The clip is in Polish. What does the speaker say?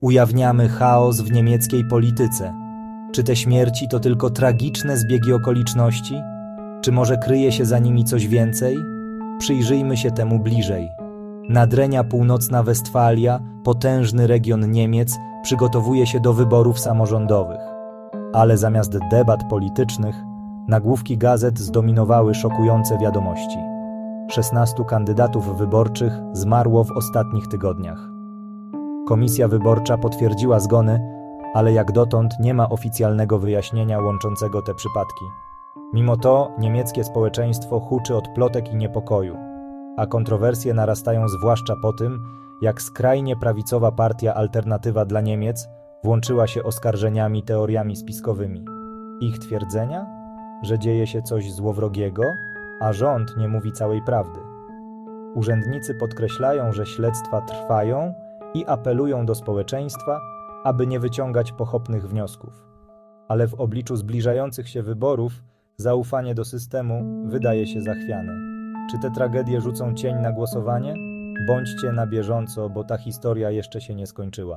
Ujawniamy chaos w niemieckiej polityce. Czy te śmierci to tylko tragiczne zbiegi okoliczności? Czy może kryje się za nimi coś więcej? Przyjrzyjmy się temu bliżej. Nadrenia Północna Westfalia, potężny region Niemiec, przygotowuje się do wyborów samorządowych. Ale zamiast debat politycznych, nagłówki gazet zdominowały szokujące wiadomości. 16 kandydatów wyborczych zmarło w ostatnich tygodniach. Komisja wyborcza potwierdziła zgony, ale jak dotąd nie ma oficjalnego wyjaśnienia łączącego te przypadki. Mimo to niemieckie społeczeństwo huczy od plotek i niepokoju, a kontrowersje narastają zwłaszcza po tym, jak skrajnie prawicowa partia Alternatywa dla Niemiec włączyła się oskarżeniami teoriami spiskowymi. Ich twierdzenia, że dzieje się coś złowrogiego, a rząd nie mówi całej prawdy. Urzędnicy podkreślają, że śledztwa trwają i apelują do społeczeństwa, aby nie wyciągać pochopnych wniosków. Ale w obliczu zbliżających się wyborów zaufanie do systemu wydaje się zachwiane. Czy te tragedie rzucą cień na głosowanie? Bądźcie na bieżąco, bo ta historia jeszcze się nie skończyła.